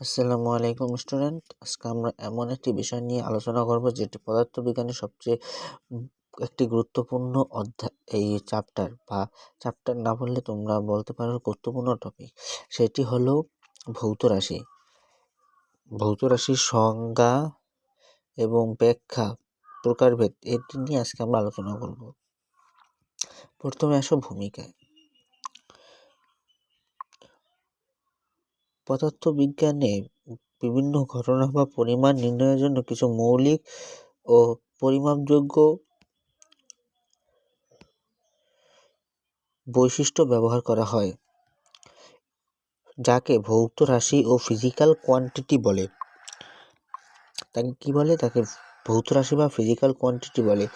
আসসালামু আলাইকুম, স্টুডেন্ট। আজকে আমরা এমন একটি বিষয় নিয়ে আলোচনা করব, যেটি পদার্থবিজ্ঞানের সবচেয়ে একটি গুরুত্বপূর্ণ অধ্যায়, এই চ্যাপ্টার বা চ্যাপ্টার না বললে তোমরা বলতে পারো গুরুত্বপূর্ণ টপিক সেটি হলো ভৌত রাশি। ভৌত রাশির সংজ্ঞা এবং ব্যাখ্যা, প্রকারভেদ, এটি নিয়ে আজকে আমরা আলোচনা করব। প্রথমে আসো ভূমিকায়। পদার্থবিজ্ঞানে বিভিন্ন ঘটনা বা পরিমাণ নির্ণয়ের জন্য কিছু মৌলিক ও পরিমাপযোগ্য বৈশিষ্ট্য ব্যবহার করা হয়, যাকে ভৌত রাশি ও ফিজিক্যাল কোয়ান্টিটি বলে। তাকে কি বলে? তাকে ভৌত রাশি বা ফিজিক্যাল কোয়ান্টিটি বলে।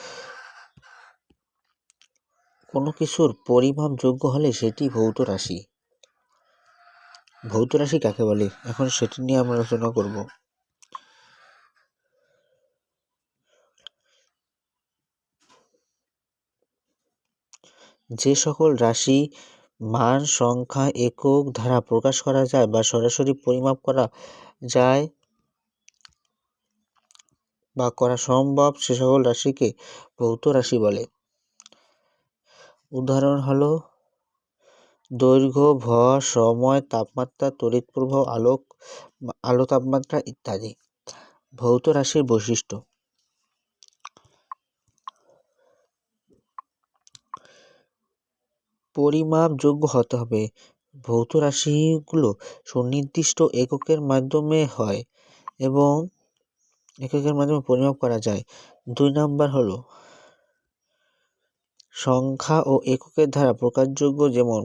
কোনো কিছুর পরিমাপযোগ্য হলে সেটি ভৌত রাশি। ভৌত রাশি কাকে বলে? এখন সেটি নিয়ে আমরা আলোচনা করব। যে সকল রাশি মান, সংখ্যা, একক ধারা প্রকাশ করা যায় বা সরাসরি পরিমাপ করা যায় বা করা সম্ভব, সে সকল রাশিকে ভৌত রাশি বলে। উদাহরণ হলো দৈর্ঘ্য, ভর, সময়, তাপমাত্রা, তড়িৎ প্রবাহ, আলোক, আলো তাপমাত্রা ইত্যাদি। ভৌত রাশির বৈশিষ্ট্য। পরিমাপযোগ্য হতে হবে। ভৌত রাশিগুলো সুনির্দিষ্ট এককের মাধ্যমে হয় এবং এককের মাধ্যমে পরিমাপ করা যায়। দুই নাম্বার হলো সংখ্যা ও এককের দ্বারা প্রকাশযোগ্য যেমন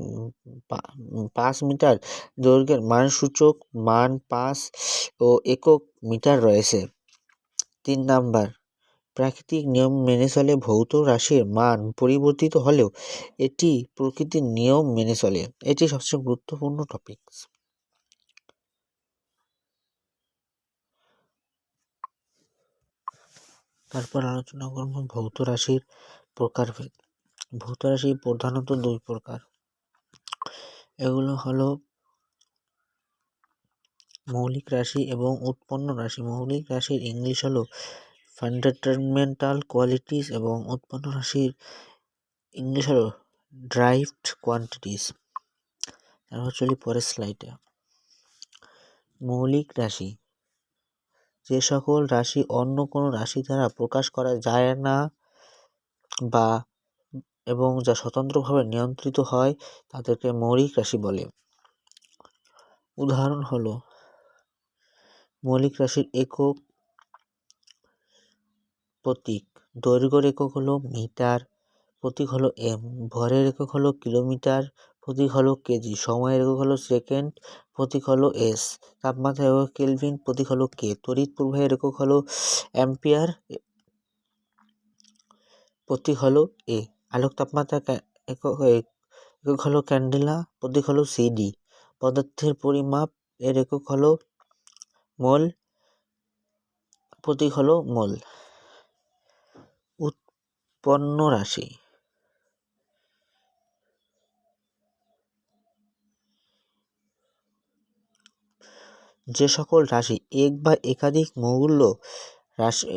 পাঁচ মিটার দৈর্ঘ্যের মানসূচক, মান পাঁচ ও একক মিটার রয়েছে। তিন নাম্বার, প্রাকৃতিক নিয়ম মেনে চলে ভৌত রাশির মান পরিবর্তিত হলেও এটি প্রকৃতির নিয়ম মেনে চলে। এটি সবচেয়ে গুরুত্বপূর্ণ টপিক তারপর আলোচনা করব ভৌত রাশির প্রকারভেদ। ভৌত রাশি প্রধানত দুই প্রকার। এগুলো হলো মৌলিক রাশি এবং উৎপন্ন রাশি। মৌলিক রাশির ইংলিশ হলো ফান্ডামেন্টাল কোয়ালিটিস এবং উৎপন্ন রাশির ইংলিশ হলো ড্রাইভড কোয়ান্টিটিস তারপর চলি পরের স্লাইডে মৌলিক রাশি। যে সকল রাশি অন্য কোনো রাশি দ্বারা প্রকাশ করা যায় না বা এবং যা স্বতন্ত্রভাবে নিয়ন্ত্রিত হয়, তাদেরকে মৌলিক রাশি বলে। উদাহরণ হলো, মৌলিক রাশির একক প্রতীক। দৈর্ঘ্যের একক হলো মিটার, প্রতীক হলো এম। ভরের একক হলো কিলোমিটার, প্রতীক হলো কেজি। সময়ের একক হলো সেকেন্ড, প্রতীক হলো এস। তাপমাত্রা একক কেলভিন, প্রতীক হলো কে। তড়িৎ প্রবাহের একক হলো অ্যাম্পিয়ার, প্রতীক হলো এ। আলোক তাপমাত্রা একক একক হলো ক্যান্ডেলা, প্রতীক হলো সিডি পদার্থের পরিমাপ এর একক হলো মোল, প্রতীক হলো মোল। উৎপন্ন রাশি। যে সকল রাশি, এক বা একাধিক মৌল্য রাশি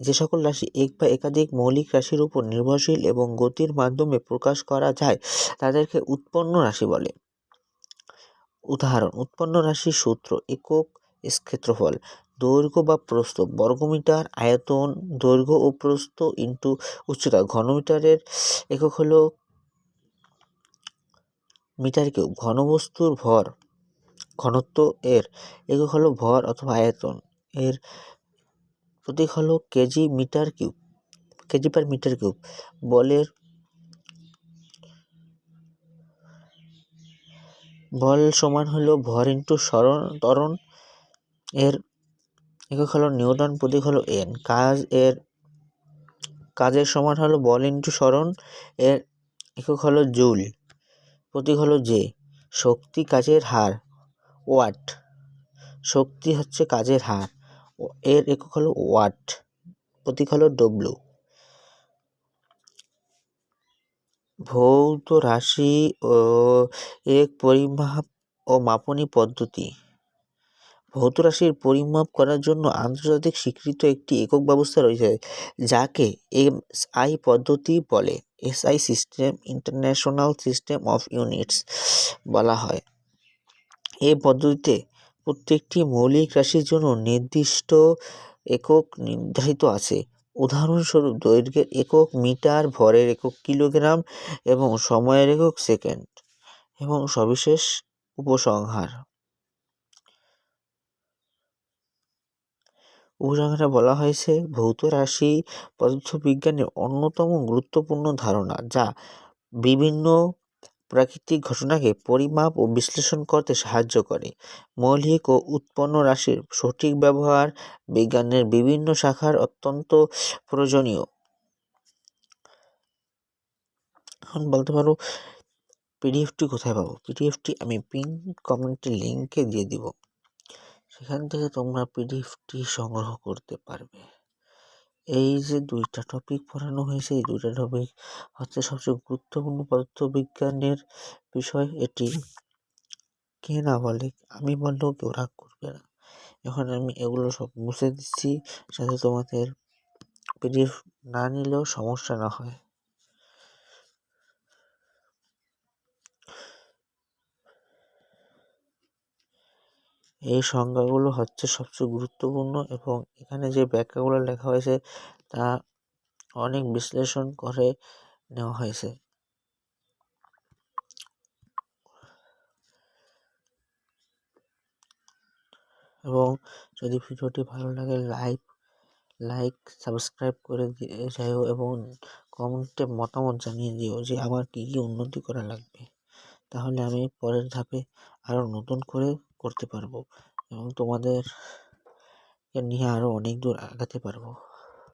যে সকল রাশি এক বা একাধিক মৌলিক রাশির উপর নির্ভরশীল এবং গতির মাধ্যমে প্রকাশ করা যায়, তাদেরকে উৎপন্ন রাশি বলে। উদাহরণ, উৎপন্ন রাশির সূত্র, একক ক্ষেত্রফল, দৈর্ঘ্য বা প্রস্থ, বর্গমিটার, আয়তন, দৈর্ঘ্য ও প্রস্থ ইন্টু উচ্চতা, ঘনমিটারের একক হল মিটার ঘনবস্তুর ভর, ঘনত্ব এর একক হলো ভর অথবা আয়তন এর প্রতীক হলো kg metre cube, kg per metre cube. বলের, বল সমান হলো ভর ইন্টু সরণ ত্বরণ। এর একক হলো নিউটন, প্রতীক হলো এন। কাজ এর, কাজের সমান হলো বল ইন্টু সরণ এর একক হলো জুল, প্রতীক হলো জে। শক্তি কাজের হার, ওয়াট। শক্তি হচ্ছে কাজের হার। এর একক হলো ওয়াট, প্রতীক হলো ডব্লু ভৌত রাশি ও এক পরিমাপ ও মাপনী পদ্ধতি। ভৌত রাশির পরিমাপ করার জন্য আন্তর্জাতিক স্বীকৃত একটি একক ব্যবস্থা রয়েছে, যাকে এমআই পদ্ধতি বলে, SI system, international system of units বলা হয়। এই পদ্ধতিতে প্রত্যেকটি মৌলিক রাশির জন্য নির্দিষ্ট একক নির্ধারিত আছে। উদাহরণস্বরূপ, দৈর্ঘ্যের একক মিটার, ভরের একক কিলোগ্রাম এবং সময়ের একক সেকেন্ড এবং সবিশেষ উপসংহার। উপসংহারে বলা হয়েছে, ভৌত রাশি পদার্থবিজ্ঞানের অন্যতম গুরুত্বপূর্ণ ধারণা যা বিভিন্ন প্রাকৃতিক ঘটনাকে পরিমাপ ও বিশ্লেষণ করতে সাহায্য করে। মৌলিক ও উৎপন্ন রাশির সঠিক ব্যবহার বিজ্ঞানের বিভিন্ন শাখার অত্যন্ত প্রয়োজনীয়। এখন বলতে পারো পিডিএফটি কোথায় পাবো? পিডিএফটি আমি পিন কমেন্টের লিঙ্কে দিয়ে দিব। সেখান থেকে তোমরা পিডিএফটি সংগ্রহ করতে পারবে। এই যে দুইটা টপিক পড়ানো হয়েছে, এই দুইটা টপিক হচ্ছে সবচেয়ে গুরুত্বপূর্ণ পদার্থবিজ্ঞানের বিষয়। এটি কে না বলে আমি বললেও কেউ রাগ করবে না। এখন আমি এগুলো সব মুছে দিচ্ছি, যাতে তোমাদের পিডিএফ না নিলেও সমস্যা না হয়। এই সংজ্ঞাগুলো হচ্ছে সবচেয়ে গুরুত্বপূর্ণ এবং এখানে যে ব্যাখ্যাগুলো লেখা হয়েছে তা অনেক বিশ্লেষণ করে নেওয়া হয়েছে। এবং যদি ভিডিওটি ভালো লাগে লাইক লাইক, সাবস্ক্রাইব করে দিয়ে যাও এবং কমেন্টে মতামত জানিয়ে দিও যে আমার কী কী উন্নতি করা লাগবে। তাহলে আমি পরের ধাপে আরও নতুন করে করতে পারব এবং তোমাদের নিয়ে আরও অনেক দূর আগাতে পারব।